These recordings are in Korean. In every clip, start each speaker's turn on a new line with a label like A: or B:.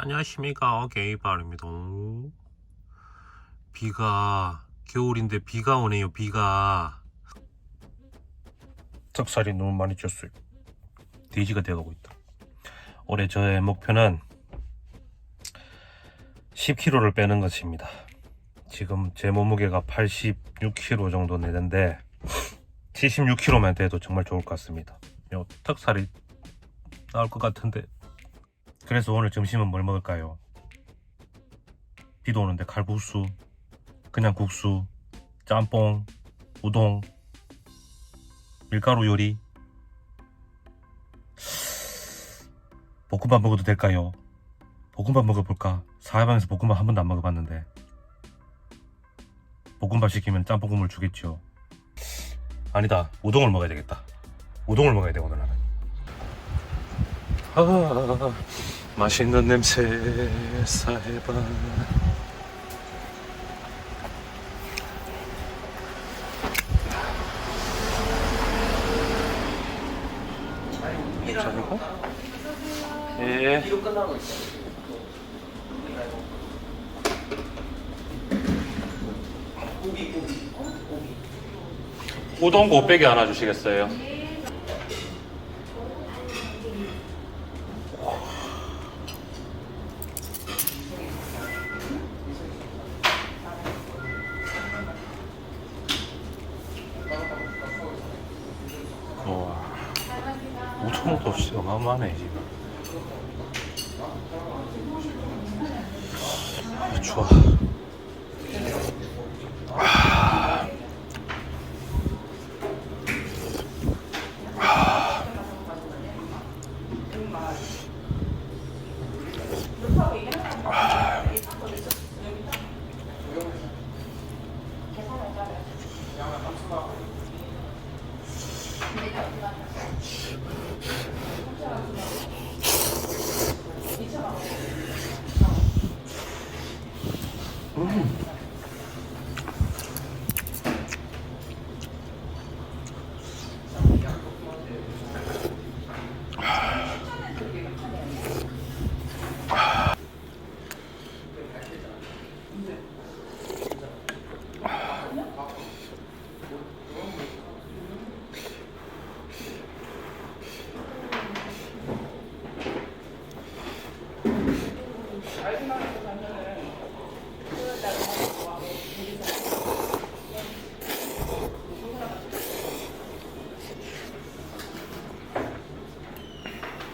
A: 안녕하십니까 게이바입니다. 비가 겨울인데 비가 오네요 비가. 턱살이 너무 많이 쪘어요. 돼지가 되어가고 있다. 올해 저의 목표는 10kg를 빼는 것입니다. 지금 제 몸무게가 86kg 정도 되는데 76kg만 돼도 정말 좋을 것 같습니다. 요 턱살이 나올 것 같은데 그래서 오늘 점심은 뭘 먹을까요? 비도 오는데 칼국수, 그냥 국수, 짬뽕, 우동, 밀가루 요리. 볶음밥 먹어도 될까요? 볶음밥 먹어볼까? 사회방에서 볶음밥 한 번도 안 먹어봤는데. 볶음밥 시키면 짬뽕 국물 주겠죠. 아니다. 우동을 먹어야 되겠다. 우동을 먹어야 돼, 오늘 나는. 아, 맛있는 냄새 사해봐 괜찮을까? 예. 우동 곱빼기 하나 주시겠어요? 5천원도 없이 어마어마하네 지금 아, Mm.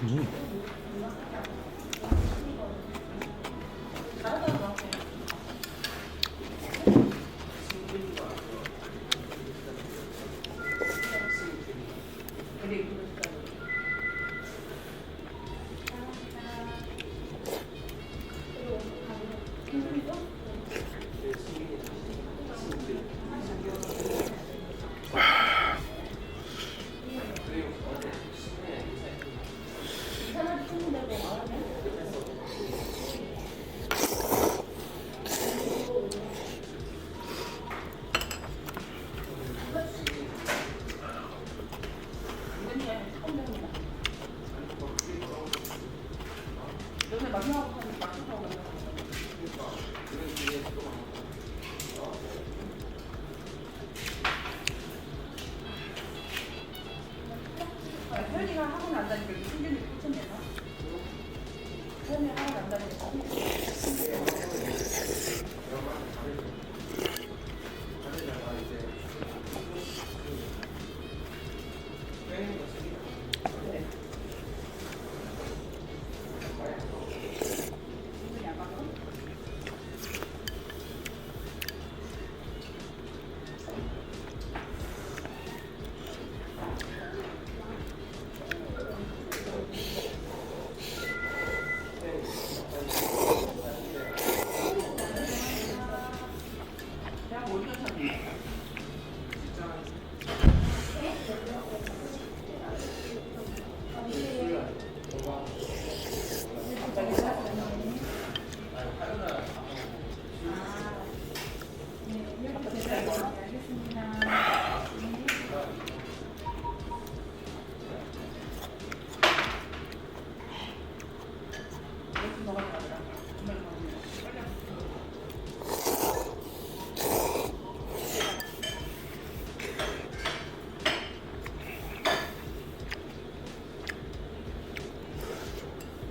A: 嗯 좋아
B: 혈리가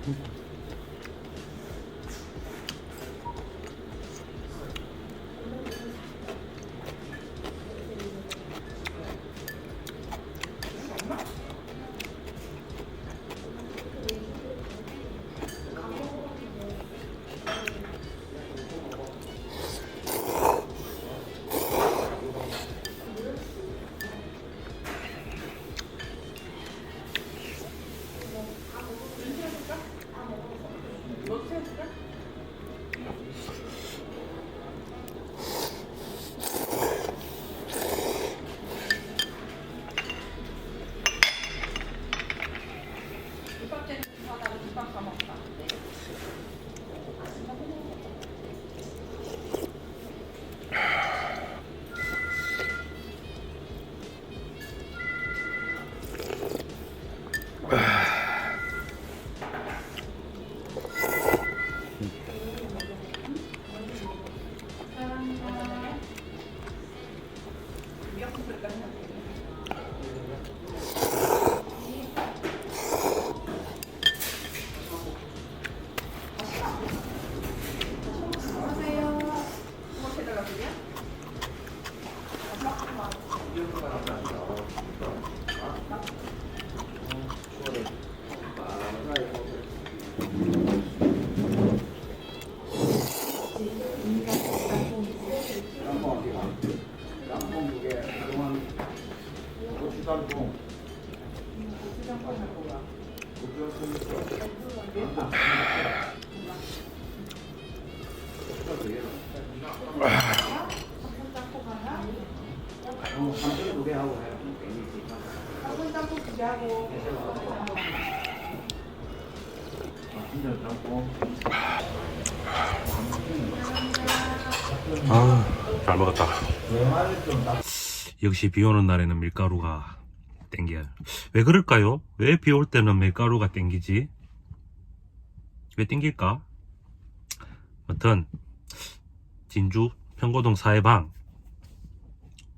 B: Thank you.
A: 아 잘 먹었다 역시 비 오는 날에는 밀가루가 땡겨요 왜 그럴까요? 왜 비 올 때는 밀가루가 땡기지? 왜 땡길까? 아무튼 진주 평고동 사해방.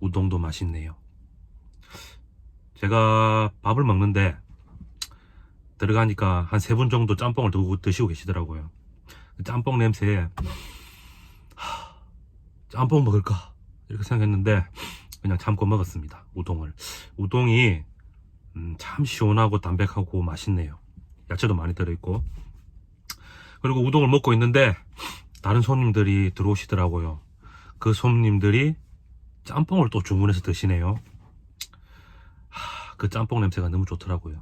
A: 우동도 맛있네요. 제가 밥을 먹는데 들어가니까 한 세 분 정도 짬뽕을 드- 드시고 계시더라고요. 그 짬뽕 냄새에 하, 짬뽕 먹을까? 이렇게 생각했는데 그냥 참고 먹었습니다 우동을. 우동이 음, 참 시원하고 담백하고 맛있네요. 야채도 많이 들어있고 그리고 우동을 먹고 있는데 다른 손님들이 들어오시더라고요. 그 손님들이 짬뽕을 또 주문해서 드시네요. 하, 그 짬뽕 냄새가 너무 좋더라고요.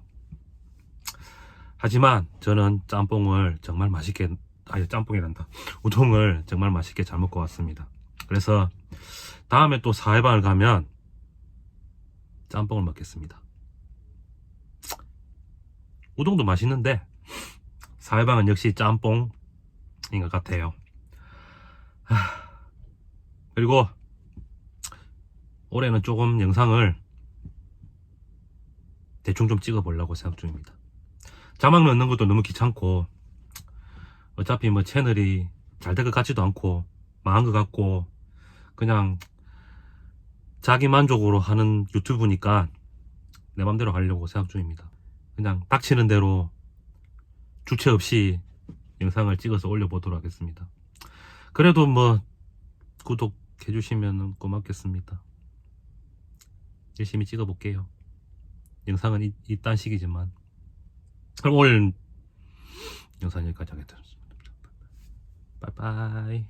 A: 하지만 저는 짬뽕을 정말 맛있게 아니 짬뽕이란다. 우동을 정말 맛있게 잘 먹고 왔습니다. 그래서 다음에 또 사회반을 가면 짬뽕을 먹겠습니다. 우동도 맛있는데 사회방은 역시 짬뽕인 것 같아요. 하, 그리고 올해는 조금 영상을 대충 좀 찍어 보려고 생각 중입니다. 자막 넣는 것도 너무 귀찮고 어차피 뭐 채널이 잘 될 것 같지도 않고 망한 것 같고 그냥 자기 만족으로 하는 유튜브니까 내 맘대로 하려고 생각 중입니다. 그냥 닥치는 대로 주체 없이 영상을 찍어서 올려보도록 하겠습니다. 그래도 뭐 구독해 주시면 고맙겠습니다. 열심히 찍어 볼게요. 영상은 이, 이딴 식이지만. 그럼 오늘 영상 여기까지 하겠습니다. 빠이빠이